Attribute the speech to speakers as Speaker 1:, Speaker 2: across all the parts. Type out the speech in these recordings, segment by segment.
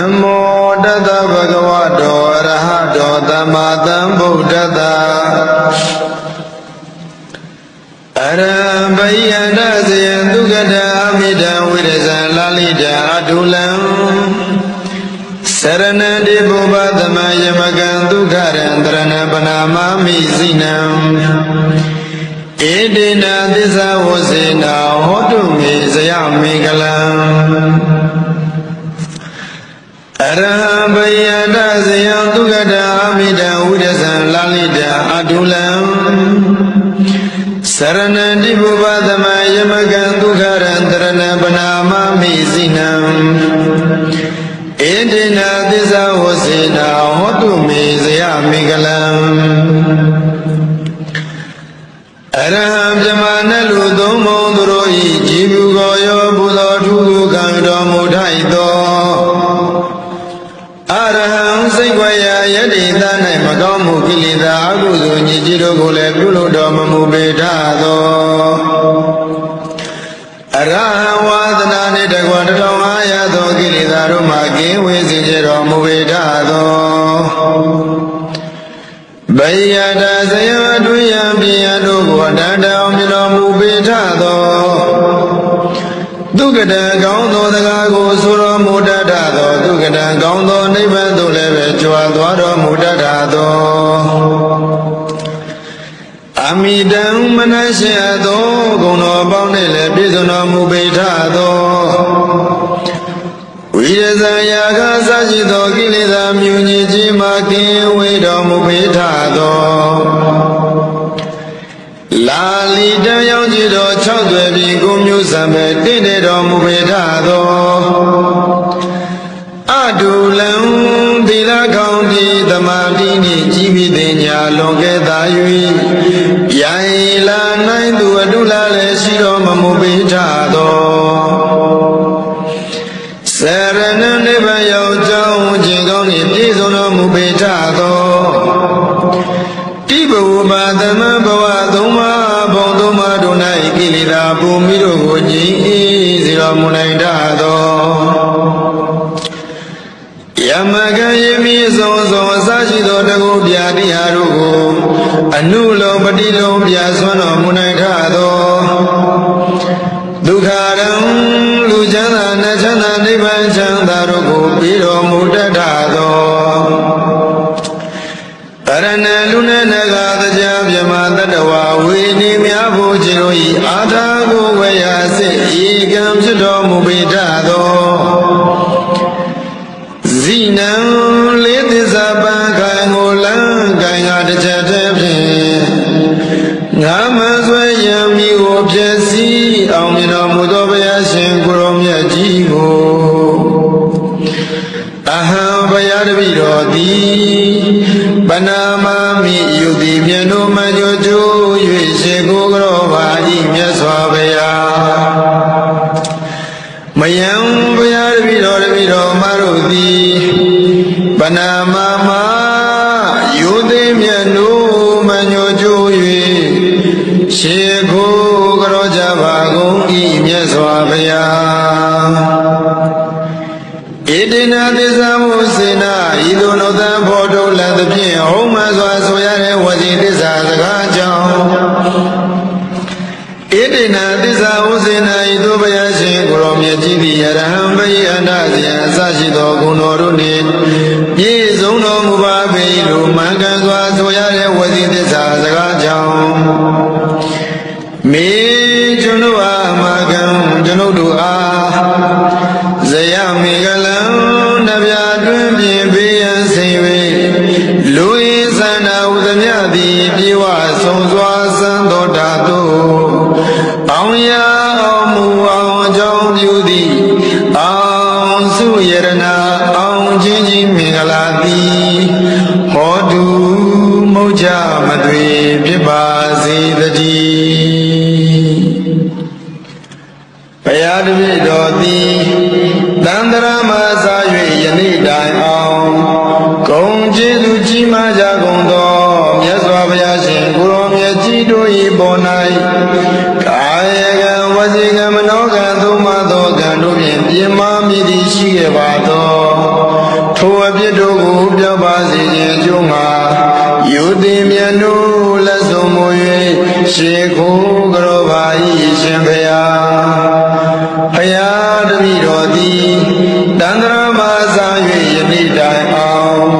Speaker 1: နမောတတဗုဒ္ဓဝါတောအရဟတောသမ္မာသမ္ဗုဒ္ဓတ္တအရံဘိယန္တဇယံဒုက္ကတအမိတံဝိရဇံလာလိတံအတုလံစရဏံတိဘုဘသမယမကံဒုက္ခရံတရဏပနာမမိစိနံဧတေနသစ္စာဝစေနာဟောတုမေဇယမေကလံ အရဟံဘယတဇယံဒုက္ကတာအမိတံဝိရဇံလာလိတံအတုလံစရဏံတိဘုဘသမယမကံဒုက္ခရံတရဏပနာမမိစိနံဧတေနသစ္စာဝစေနာဟောတုမေဇယမေကလံအရဟံပြမနလူသုံးမုံသူတို့ဤကြည်ဘူးကိုရောဘုသောထုခုခံတော်မူထိုက်သော စိတ်ွယ်ရာယတိသ၌မကောင်းမှုကိလေသာအကုသိုလ်ညစ်ကြေးတို့ကိုလည်းပြုလို့တော်မမူပေထသောအရဟံဝါဒနာနှင့်တကွာတထောင်အားရသောကိလေသာတို့မှကင်းဝေးစေကြတော်မူပေထသောဘယတဇယအတွင်းယံပြယတို့ကိုတန်တောင်မြတော်မူပေထသော ဒုက္ကတံကောင်းသောတကားကိုဆိုတော်မူတတ်သောဒုက္ကတံကောင်းသောနိဗ္ဗာန်သို့လည်းပဲကြွားသွားတော်မူတတ်သောအမိတံမနရှိအပ်သောဂုဏတော်ပေါင်းနှင့်လည်းပြည့်စုံတော်မူပေထသောဝိရဇံယာကစရှိသောကိလေသာမြူညစ်ခြင်းမှကင်းဝေးတော်မူပေထသော လာလီတံရောက်ကြည်တော်၆သွယ်ပြီးကိုမျိုးစံပဲတင့်တယ်တော်မူပေထသောအဒူလံသီလကောင်းဒီသမာဓိနှင့်ကြီးပြီးတင်ညာလွန်ကဲသာ၍ယံလာနိုင်သူအတုလာလည်းရှိတော်မမူပေထသောစရဏ ပူမိတို့ကိုငြိမ်းအေးစေတော်မူနိုင်တတ်သောယမကံယမိဆုံးဆုံးအစရှိသောတကုပြာတိဟာတို့ကိုအနုလောပတိလုံးပြဆွမ်းတော်မူနိုင်ထသောဒုက္ခရံလူချမ်းသာနတ်ချမ်းသာနိဗ္ဗာန်ချမ်းသာတို့ကိုပြီးတော်မူတတ်သောတရဏလူ တို့ဤအာထာကိုဝေယစိဤကံဖြစ်တော်မူပေတတ်သောဇိနံလေးသစ္စာပံခံကိုလန်းခံကတစ်ချက်တည်းဖြင့်ငါမဆွဲရံမိကိုဖြစ်စီအောင်မြင်တော်မူသောဘုရားရှင်ကိုရောမြတ်ကြီးကိုအဟံဘယတပိတော်သည် မြတ်တို့မညိုကျိုး၍ရှိကိုကရောကြပါကုန်ဤမြတ်စွာဘုရားဣတိနာသစ္စာမုစေနာဤသို့နောသံဖို့ထုတ်လက်သဖြင့်ဟုံးမှစွာဆိုရတဲ့ဝစီသစ္စာစကားကြောင့်ဣတိနာသစ္စာဥစေနာဤသို့ဘုရားရှင်ကိုရောမြတ်ကြီးသည်ယရဟံဘိအန္တဇယအစရှိသောဂုဏ်တော်တို့နှင့်ပြည့်စုံတော်မူပါပေ လို့မှန်ကန်စွာဆိုရတဲ့ဝစီသစ္စာစကားကြောင့်မေကျွန်ုပ်အားအမကံကျွန်ုပ်တို့အားဇယမေကလံနဗျာတွင်ပြင်ပေးရန်စိန်၍လူဤသန္တာဥသမြသည်ပြေဝဆုံးစွာစံတော်ဓာတုအောင်ရအောင်မူအောင်အကြောင်းပြုသည်အောင်စုယရနာအောင်ချင်းချင်းမင်္ဂလာသည် မြတ်ကြီးတို့၏ပေါ်၌ကာယကံဝစီကံမနောကံသုံးပါးသောကံတို့ဖြင့်ပြင်းမာမိသည်ရှိခဲ့ပါသောထိုအပြစ်တို့ကိုပြောပါစေခြင်းအကျိုးမှာယူသည်မြတ်နိုးလက်စုံမူ၍ရှေခိုးကြောပါ၏ရှင်ဖျားဖျားတပည့်တော်သည်တန္တရာမသာ၍ယနေ့တိုင်အောင်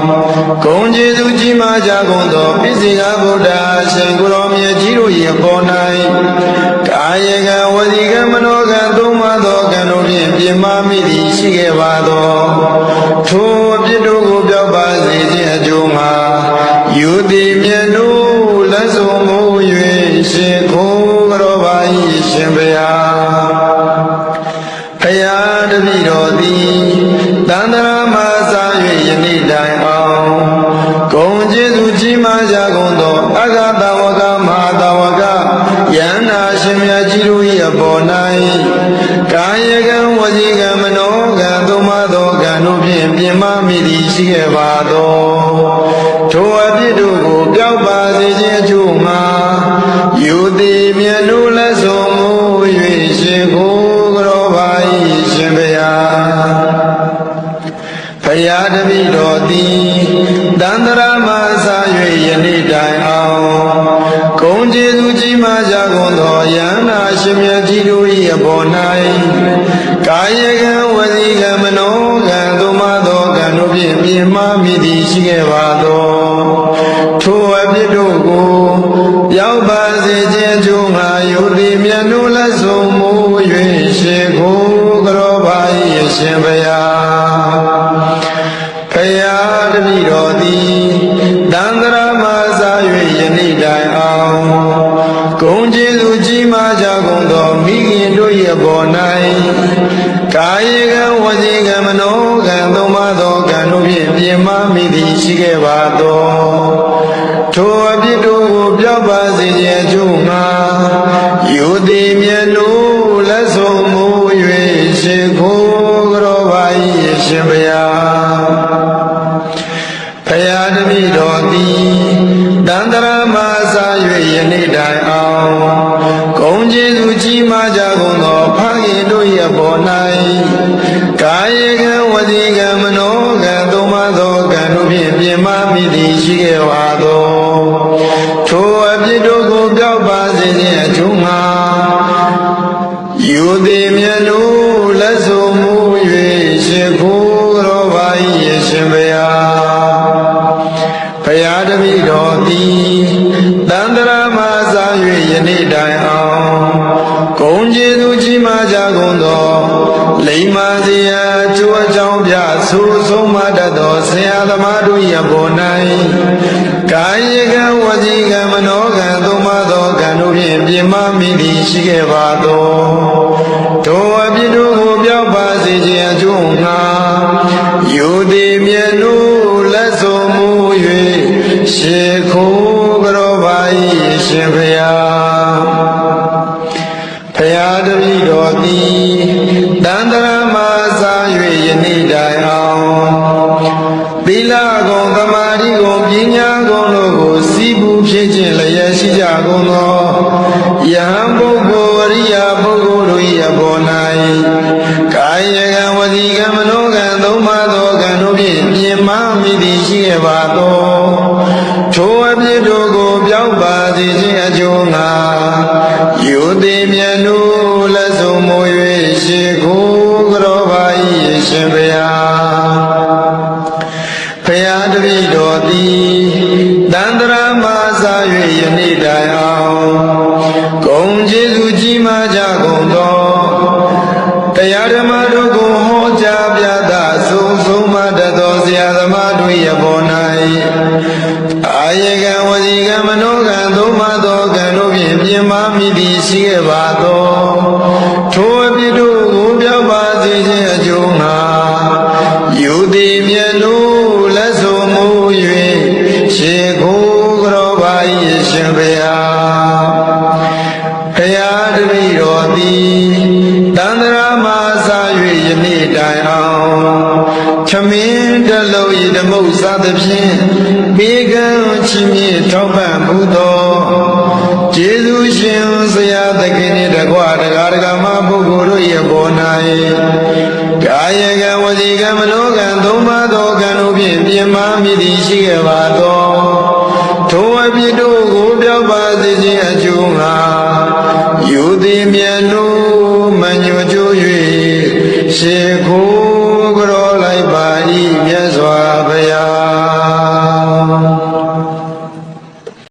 Speaker 1: ဂုံကျေးဇူးကြီး မားကြကုန်သောပိစိကဗုဒ္ဓရှင်ကိုယ်တော်မြတ်ကြီးတို့၏အပေါ်၌ကာယကံဝစီကံမနောကံသုံးပါးသောကံတို့ဖြင့်ပြင်မာမိသည်ရှိခဲ့ပါသောထိုအပြစ်တို့ကိုပြောပါစေခြင်းအကျိုးမှာယူသည်မြတ်တို့ မားကြကုန်သောအဂတဝကမဟာတဝကယန္နာရှင်မြတ်ကြီးတို့၏အပေါ်၌ကာယကံဝစီကံမနောကံသုံးပါးသောကံတို့ဖြင့်ပြင်မမိသည်ရှိခဲ့ပါသောထိုအပြစ်တို့ကိုပြောက်ပါစေခြင်းအကျိုးမှာယူသည်မြတ်တို့လက်ဆုံးမူ၍ရှင်ကိုကြောပါ၏ရှင်ဗျာဖယားတပည့်တော်သည် မြတ်ကြီးတို့၏အပေါ်၌ကာယကံဝစီကံမနောကံသို့မသောကံတို့ဖြင့်ပြင်မမိသည်ရှိခဲ့ပါသောထိုအပြစ်တို့ကိုရောက်ပါစေခြင်းအကျိုးငါယုတိမြတ်တို့လက်ဆုံးမူ၍ရှေကိုကြောပါ၏ရှင်ဘုရားဖယားတပည့်တော်သည် တို့၏အပေါ်၌ကာယကံဝစီကံမနောကံသုံးပါးသောကံတို့ဖြင့်ပြင်မမိသည်ရှိခဲ့ပါသောထိုအပြစ်တို့ကိုပြောက်ပါစေခြင်းအကျိုးမှာ ပေါ်၌ကာယကံဝစီကံမနောကံသုံးပါးသောကံတို့ဖြင့်ပြင်မမိသည်ရှိခဲ့ပါသောထိုအပြစ်တို့ကိုပြောက်ပါစေခြင်းအကျိုးမှာယူသည်မြတ်တို့လက်စုံမူ၍ရှိခိုးတော်ပါ၏ရှင်ဘုရားဖယားတပည့်တော်သည် ဆိုဆုံးမတတ်သောဆရာသမားတို့၏အပေါ်၌ကာယကံဝစီကံမနောကံသုံးပါးသောကံတို့ဖြင့်ပြင်မမိသည်ရှိခဲ့ပါသောထိုအပြစ်တို့ကိုပြောက်ပါစေခြင်းအကျိုးငှာယူသည်မြတ်တို့လက်စုံမူ၍ရှေခိုးကြောပါ၏ရှင်ဖျားဖျားတပည့်တော်သည်တန္တရာမ သာ၍ယနေ့တိုင်အောင်သီလကုံသမာဓိကုံပညာကုံတို့ကိုစီးပူးဖြစ်ခြင်းလျက်ရှိကြကုန်သောယဟန်ပုဂ္ဂိုလ်အရိယာပုဂ္ဂိုလ်တို့၏အပေါ်၌ကာယကံဝစီကံမနောကံသုံးပါးသောကံတို့ဖြင့်ပြင်မမိသည်ရှိခဲ့ပါသောထိုအ မမိသည်ရှိခဲ့ပါသောထိုအပြစ်တို့ကိုပြောက်ပါစေခြင်းအကျိုးငှာယူသည်မြတ်တို့လက်စုံမူ၍ရှေခိုးကြောပါ၏ရှင်ဘုရားဖယားတပည့်တော်သည်တန္တရာမသာ၍ယနေ့တိုင်အောင်ခမင်းတလုံးဤဓမ္မုစသဖြင့်ဘေကံချီးမြှင့်ထောက်ပံ့ ပြင်မမိသည်ရှိခဲ့ပါသောထိုအပြစ်တို့ကိုပြောက်ပါစေခြင်းအကျိုးငါယူသည်မြတ်တို့မညွတ်ကြွ၍ရှေခိုးကြောလိုက်ပါ၏မြတ်